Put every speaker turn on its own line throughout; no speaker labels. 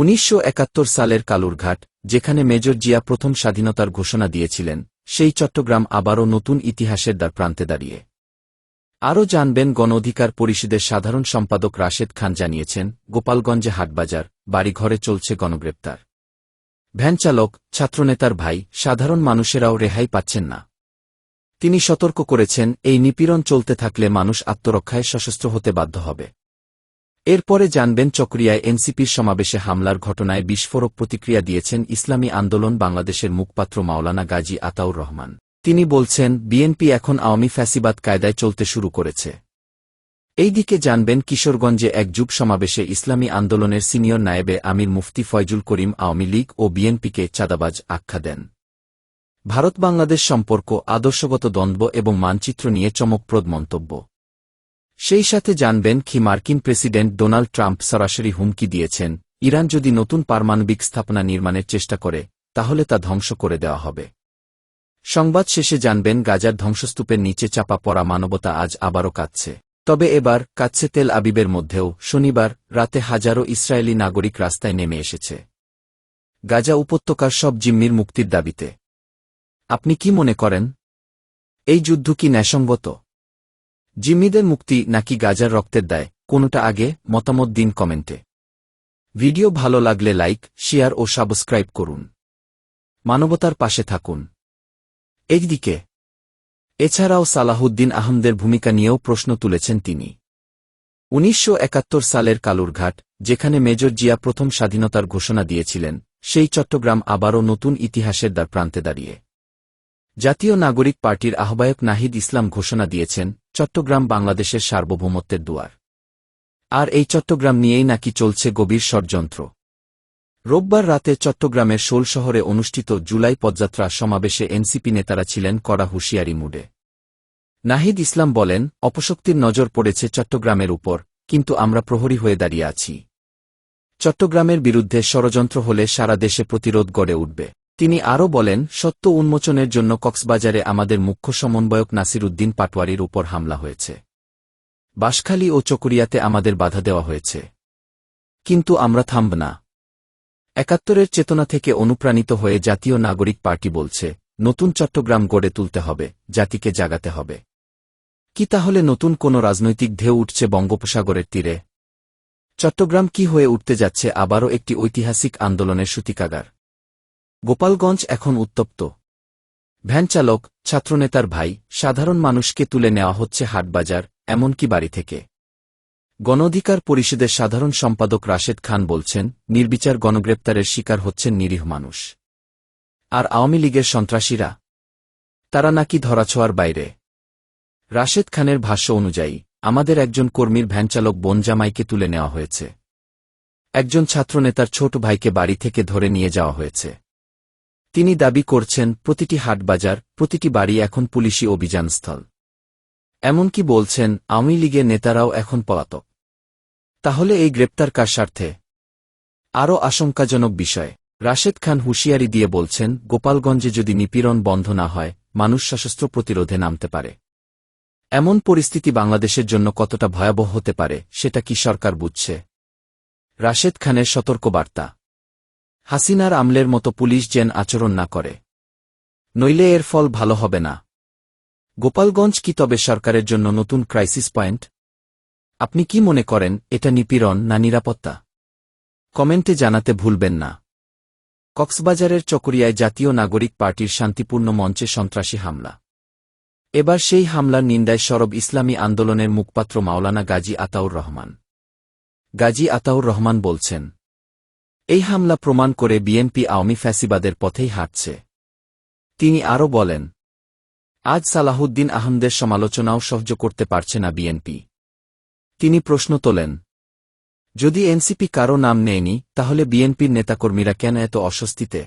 উনিশশো সালের কালুরঘাট যেখানে মেজর জিয়া প্রথম স্বাধীনতার ঘোষণা দিয়েছিলেন সেই চট্টগ্রাম আবারও নতুন ইতিহাসের দ্বার প্রান্তে দাঁড়িয়ে আরও জানবেন গণ অধিকার পরিষদের সাধারণ সম্পাদক রাশেদ খান জানিয়েছেন গোপালগঞ্জে হাটবাজার বাড়িঘরে চলছে গণগ্রেপ্তার ভ্যানচালক ছাত্রনেতার ভাই সাধারণ মানুষেরাও রেহাই পাচ্ছেন না তিনি সতর্ক করেছেন এই নিপীড়ন চলতে থাকলে মানুষ আত্মরক্ষায় সশস্ত্র হতে বাধ্য হবে এরপরে জানবেন চকরিয়ায় এনসিপির সমাবেশে হামলার ঘটনায় বিস্ফোরক প্রতিক্রিয়া দিয়েছেন ইসলামী আন্দোলন বাংলাদেশের মুখপাত্র মাওলানা গাজী আতাউর রহমান তিনি বলছেন বিএনপি এখন আওয়ামী ফ্যাসিবাদ কায়দায় চলতে শুরু করেছে এইদিকে জানবেন কিশোরগঞ্জে এক যুব সমাবেশে ইসলামী আন্দোলনের সিনিয়র নায়েবে আমির মুফতি ফয়জুল করিম আওয়ামী লীগ ও বিএনপিকে চাঁদাবাজ আখ্যা দেন ভারত বাংলাদেশ সম্পর্ক আদর্শগত দ্বন্দ্ব এবং মানচিত্র নিয়ে চমকপ্রদ মন্তব্য সেই সাথে জানবেন কি মার্কিন প্রেসিডেন্ট ডোনাল্ড ট্রাম্প সরাসরি হুমকি দিয়েছেন ইরান যদি নতুন পারমাণবিক স্থাপনা নির্মাণের চেষ্টা করে তাহলে তা ধ্বংস করে দেওয়া হবে সংবাদ শেষে জানবেন গাজার ধ্বংসস্তূপের নিচে চাপা পড়া মানবতা আজ আবারও কাঁদছে তবে এবার কাচ্ছে তেল আবিবের মধ্যেও শনিবার রাতে হাজারো ইসরায়েলি নাগরিক রাস্তায় নেমে এসেছে গাজা উপত্যকার সব জিম্মির মুক্তির দাবিতে আপনি কি মনে করেন এই যুদ্ধ কি ন্যাসঙ্গত জিম্মিদের মুক্তি নাকি গাজার রক্তের দায় কোনটা আগে মতামত দিন কমেন্টে ভিডিও ভালো লাগলে লাইক শেয়ার ও সাবস্ক্রাইব করুন মানবতার পাশে থাকুন একদিকে এছাড়াও সালাহুদ্দিন আহমদের ভূমিকা নিয়েও প্রশ্ন তুলেছেন তিনি উনিশশো সালের কালুরঘাট যেখানে মেজর জিয়া প্রথম স্বাধীনতার ঘোষণা দিয়েছিলেন সেই চট্টগ্রাম আবারও নতুন ইতিহাসের দ্বার প্রান্তে দাঁড়িয়ে জাতীয় নাগরিক পার্টির আহ্বায়ক নাহিদ ইসলাম ঘোষণা দিয়েছেন চট্টগ্রাম বাংলাদেশের সার্বভৌমত্বের দুয়ার আর এই চট্টগ্রাম নিয়েই নাকি চলছে গভীর ষড়যন্ত্র রোববার রাতে চট্টগ্রামের শোল শহরে অনুষ্ঠিত জুলাই পদযাত্রা সমাবেশে এনসিপি নেতারা ছিলেন কড়া হুঁশিয়ারি মুডে নাহিদ ইসলাম বলেন অপশক্তির নজর পড়েছে চট্টগ্রামের উপর কিন্তু আমরা প্রহরী হয়ে দাঁড়িয়ে আছি চট্টগ্রামের বিরুদ্ধে ষড়যন্ত্র হলে সারা দেশে প্রতিরোধ গড়ে উঠবে তিনি আরও বলেন সত্য উন্মোচনের জন্য কক্সবাজারে আমাদের মুখ্য সমন্বয়ক নাসির উদ্দিন পাটওয়ারির উপর হামলা হয়েছে বাঁশখালী ও চকরিয়াতে আমাদের বাধা দেওয়া হয়েছে কিন্তু আমরা থামব না একাত্তরের চেতনা থেকে অনুপ্রাণিত হয়ে জাতীয় নাগরিক পার্টি বলছে নতুন চট্টগ্রাম গড়ে তুলতে হবে জাতিকে জাগাতে হবে কি তাহলে নতুন কোনো রাজনৈতিক ঢেউ উঠছে বঙ্গোপসাগরের তীরে চট্টগ্রাম কি হয়ে উঠতে যাচ্ছে আবারও একটি ঐতিহাসিক আন্দোলনের সূতিকাগার গোপালগঞ্জ এখন উত্তপ্ত ভ্যানচালক ছাত্রনেতার ভাই সাধারণ মানুষকে তুলে নেওয়া হচ্ছে হাটবাজার এমনকি বাড়ি থেকে গণধিকার পরিষদের সাধারণ সম্পাদক রাশেদ খান বলছেন নির্বিচার গণগ্রেপ্তারের শিকার হচ্ছেন নিরীহ মানুষ আর আওয়ামী লীগের সন্ত্রাসীরা তারা নাকি ধরাছোয়ার বাইরে রাশেদ খানের ভাষ্য অনুযায়ী আমাদের একজন কর্মীর ভ্যানচালক বনজামাইকে তুলে নেওয়া হয়েছে একজন ছাত্রনেতার ছোট ভাইকে বাড়ি থেকে ধরে নিয়ে যাওয়া হয়েছে তিনি দাবি করছেন প্রতিটি হাটবাজার প্রতিটি বাড়ি এখন পুলিশি অভিযানস্থল এমনকি বলছেন আওয়ামী লীগের নেতারাও এখন পলাতক তাহলে এই গ্রেপ্তার কার স্বার্থে আরও আশঙ্কাজনক বিষয় রাশেদ খান হুঁশিয়ারি দিয়ে বলছেন গোপালগঞ্জে যদি নিপীড়ন বন্ধ না হয় মানুষ সশস্ত্র প্রতিরোধে নামতে পারে এমন পরিস্থিতি বাংলাদেশের জন্য কতটা ভয়াবহ হতে পারে সেটা কি সরকার বুঝছে রাশেদ খানের সতর্ক বার্তা হাসিনার আমলের মতো পুলিশ যেন আচরণ না করে নইলে এর ফল ভালো হবে না গোপালগঞ্জ কি তবে সরকারের জন্য নতুন ক্রাইসিস পয়েন্ট আপনি কি মনে করেন এটা নিপীড়ন না নিরাপত্তা কমেন্টে জানাতে ভুলবেন না কক্সবাজারের চকরিয়ায় জাতীয় নাগরিক পার্টির শান্তিপূর্ণ মঞ্চে সন্ত্রাসী হামলা এবার সেই হামলার নিন্দায় সরব ইসলামী আন্দোলনের মুখপাত্র মাওলানা গাজী আতাউর রহমান গাজী আতাউর রহমান বলছেন এই হামলা প্রমাণ করে বিএনপি আওয়ামী ফ্যাসিবাদের পথেই হাঁটছে তিনি আরও বলেন আজ সালাহুদ্দিন আহমদের সমালোচনাও সহ্য করতে পারছে না বিএনপি তিনি প্রশ্ন তোলেন যদি এনসিপি কারো নাম নেয়নি তাহলে বিএনপির নেতাকর্মীরা কেন এত অস্বস্তিতে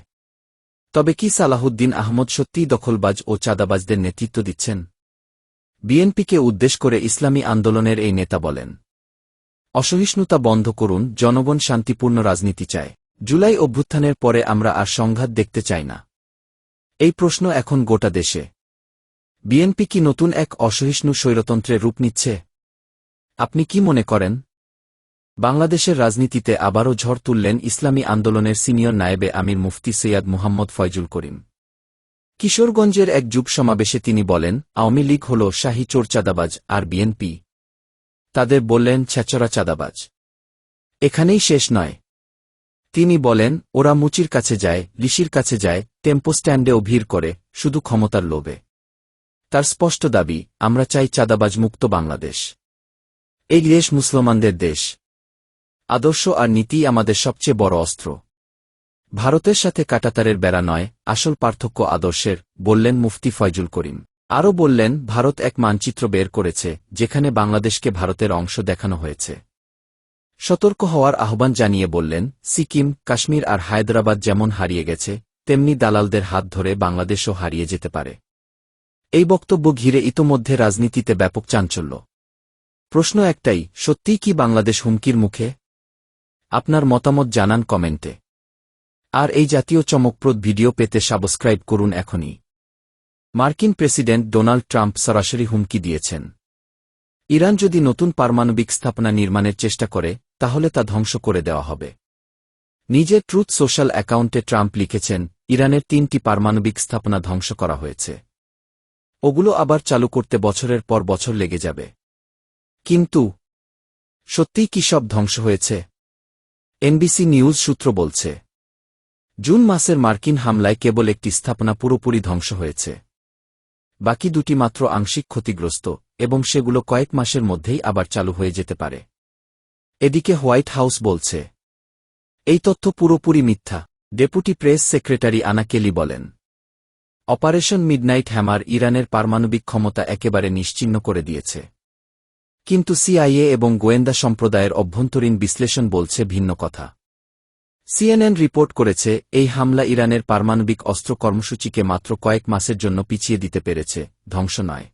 তবে কি সালাহুদ্দিন আহমদ সত্যিই দখলবাজ ও চাঁদাবাজদের নেতৃত্ব দিচ্ছেন বিএনপিকে উদ্দেশ করে ইসলামী আন্দোলনের এই নেতা বলেন অসহিষ্ণুতা বন্ধ করুন জনগণ শান্তিপূর্ণ রাজনীতি চায় জুলাই অভ্যুত্থানের পরে আমরা আর সংঘাত দেখতে চাই না এই প্রশ্ন এখন গোটা দেশে বিএনপি কি নতুন এক অসহিষ্ণু স্বৈরতন্ত্রে রূপ নিচ্ছে আপনি কি মনে করেন বাংলাদেশের রাজনীতিতে আবারও ঝড় তুললেন ইসলামী আন্দোলনের সিনিয়র নায়েবে আমির মুফতি সৈয়াদ মুহম্মদ ফয়জুল করিম কিশোরগঞ্জের এক যুব সমাবেশে তিনি বলেন আওয়ামী লীগ হল শাহী চোরচাদাবাজ আর বিএনপি তাদের বললেন ছেচরা চাঁদাবাজ এখানেই শেষ নয় তিনি বলেন ওরা মুচির কাছে যায় ঋষির কাছে যায় টেম্পো স্ট্যান্ডেও ভিড় করে শুধু ক্ষমতার লোভে তার স্পষ্ট দাবি আমরা চাই চাঁদাবাজ মুক্ত বাংলাদেশ এই দেশ মুসলমানদের দেশ আদর্শ আর নীতি আমাদের সবচেয়ে বড় অস্ত্র ভারতের সাথে কাটাতারের বেড়া নয় আসল পার্থক্য আদর্শের বললেন মুফতি ফয়জুল করিম আরও বললেন ভারত এক মানচিত্র বের করেছে যেখানে বাংলাদেশকে ভারতের অংশ দেখানো হয়েছে সতর্ক হওয়ার আহ্বান জানিয়ে বললেন সিকিম কাশ্মীর আর হায়দ্রাবাদ যেমন হারিয়ে গেছে তেমনি দালালদের হাত ধরে বাংলাদেশও হারিয়ে যেতে পারে এই বক্তব্য ঘিরে ইতোমধ্যে রাজনীতিতে ব্যাপক চাঞ্চল্য প্রশ্ন একটাই সত্যিই কি বাংলাদেশ হুমকির মুখে আপনার মতামত জানান কমেন্টে আর এই জাতীয় চমকপ্রদ ভিডিও পেতে সাবস্ক্রাইব করুন এখনই মার্কিন প্রেসিডেন্ট ডোনাল্ড ট্রাম্প সরাসরি হুমকি দিয়েছেন ইরান যদি নতুন পারমাণবিক স্থাপনা নির্মাণের চেষ্টা করে তাহলে তা ধ্বংস করে দেওয়া হবে নিজের ট্রুথ সোশ্যাল অ্যাকাউন্টে ট্রাম্প লিখেছেন ইরানের তিনটি পারমাণবিক স্থাপনা ধ্বংস করা হয়েছে ওগুলো আবার চালু করতে বছরের পর বছর লেগে যাবে কিন্তু সত্যিই কি সব ধ্বংস হয়েছে এনবিসি নিউজ সূত্র বলছে জুন মাসের মার্কিন হামলায় কেবল একটি স্থাপনা পুরোপুরি ধ্বংস হয়েছে বাকি দুটি মাত্র আংশিক ক্ষতিগ্রস্ত এবং সেগুলো কয়েক মাসের মধ্যেই আবার চালু হয়ে যেতে পারে এদিকে হোয়াইট হাউস বলছে এই তথ্য পুরোপুরি মিথ্যা ডেপুটি প্রেস সেক্রেটারি আনাকেলি বলেন অপারেশন মিডনাইট হ্যামার ইরানের পারমাণবিক ক্ষমতা একেবারে নিশ্চিন্ন করে দিয়েছে কিন্তু সিআইএ এবং গোয়েন্দা সম্প্রদায়ের অভ্যন্তরীণ বিশ্লেষণ বলছে ভিন্ন কথা সিএনএন রিপোর্ট করেছে এই হামলা ইরানের পারমাণবিক অস্ত্র কর্মসূচিকে মাত্র কয়েক মাসের জন্য পিছিয়ে দিতে পেরেছে ধ্বংস নয়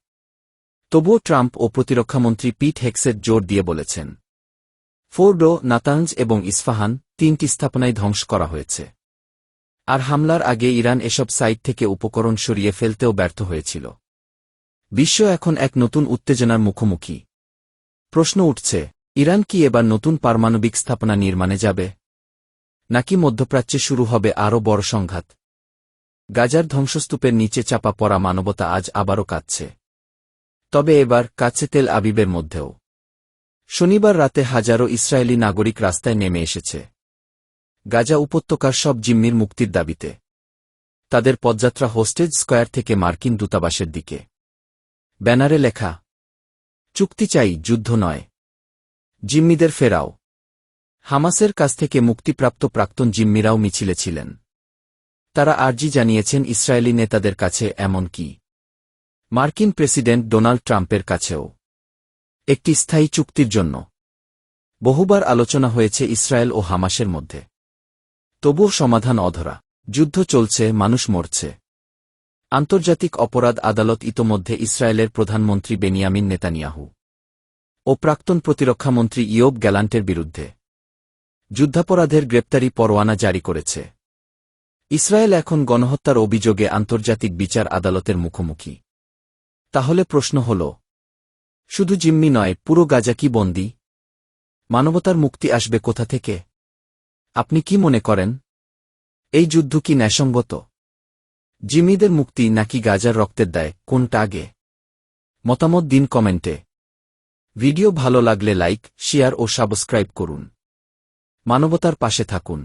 তবুও ট্রাম্প ও প্রতিরক্ষামন্ত্রী পিট হেক্সের জোর দিয়ে বলেছেন ফোর্ডো নাতাঞ্জ এবং ইস্ফাহান তিনটি স্থাপনায় ধ্বংস করা হয়েছে আর হামলার আগে ইরান এসব সাইট থেকে উপকরণ সরিয়ে ফেলতেও ব্যর্থ হয়েছিল বিশ্ব এখন এক নতুন উত্তেজনার মুখোমুখি প্রশ্ন উঠছে ইরান কি এবার নতুন পারমাণবিক স্থাপনা নির্মাণে যাবে নাকি মধ্যপ্রাচ্যে শুরু হবে আরও বড় সংঘাত গাজার ধ্বংসস্তূপের নিচে চাপা পড়া মানবতা আজ আবারও কাঁদছে তবে এবার কাছে তেল আবিবের মধ্যেও শনিবার রাতে হাজারো ইসরায়েলি নাগরিক রাস্তায় নেমে এসেছে গাজা উপত্যকার সব জিম্মির মুক্তির দাবিতে তাদের পদযাত্রা হোস্টেজ স্কয়ার থেকে মার্কিন দূতাবাসের দিকে ব্যানারে লেখা চুক্তি চাই যুদ্ধ নয় জিম্মিদের ফেরাও হামাসের কাছ থেকে মুক্তিপ্রাপ্ত প্রাক্তন জিম্মিরাও মিছিলে ছিলেন তারা আর্জি জানিয়েছেন ইসরায়েলি নেতাদের কাছে এমন কি মার্কিন প্রেসিডেন্ট ডোনাল্ড ট্রাম্পের কাছেও একটি স্থায়ী চুক্তির জন্য বহুবার আলোচনা হয়েছে ইসরায়েল ও হামাসের মধ্যে তবুও সমাধান অধরা যুদ্ধ চলছে মানুষ মরছে আন্তর্জাতিক অপরাধ আদালত ইতোমধ্যে ইসরায়েলের প্রধানমন্ত্রী বেনিয়ামিন নেতানিয়াহু ও প্রাক্তন প্রতিরক্ষামন্ত্রী ইয়োব গ্যালান্টের বিরুদ্ধে যুদ্ধাপরাধের গ্রেপ্তারি পরোয়ানা জারি করেছে ইসরায়েল এখন গণহত্যার অভিযোগে আন্তর্জাতিক বিচার আদালতের মুখোমুখি তাহলে প্রশ্ন হল শুধু জিম্মি নয় পুরো গাজা কি বন্দি মানবতার মুক্তি আসবে কোথা থেকে আপনি কি মনে করেন এই যুদ্ধ কি ন্যাসঙ্গত জিম্মিদের মুক্তি নাকি গাজার রক্তের দেয় কোনটা আগে মতামত দিন কমেন্টে ভিডিও ভালো লাগলে লাইক শেয়ার ও সাবস্ক্রাইব করুন মানবতার পাশে থাকুন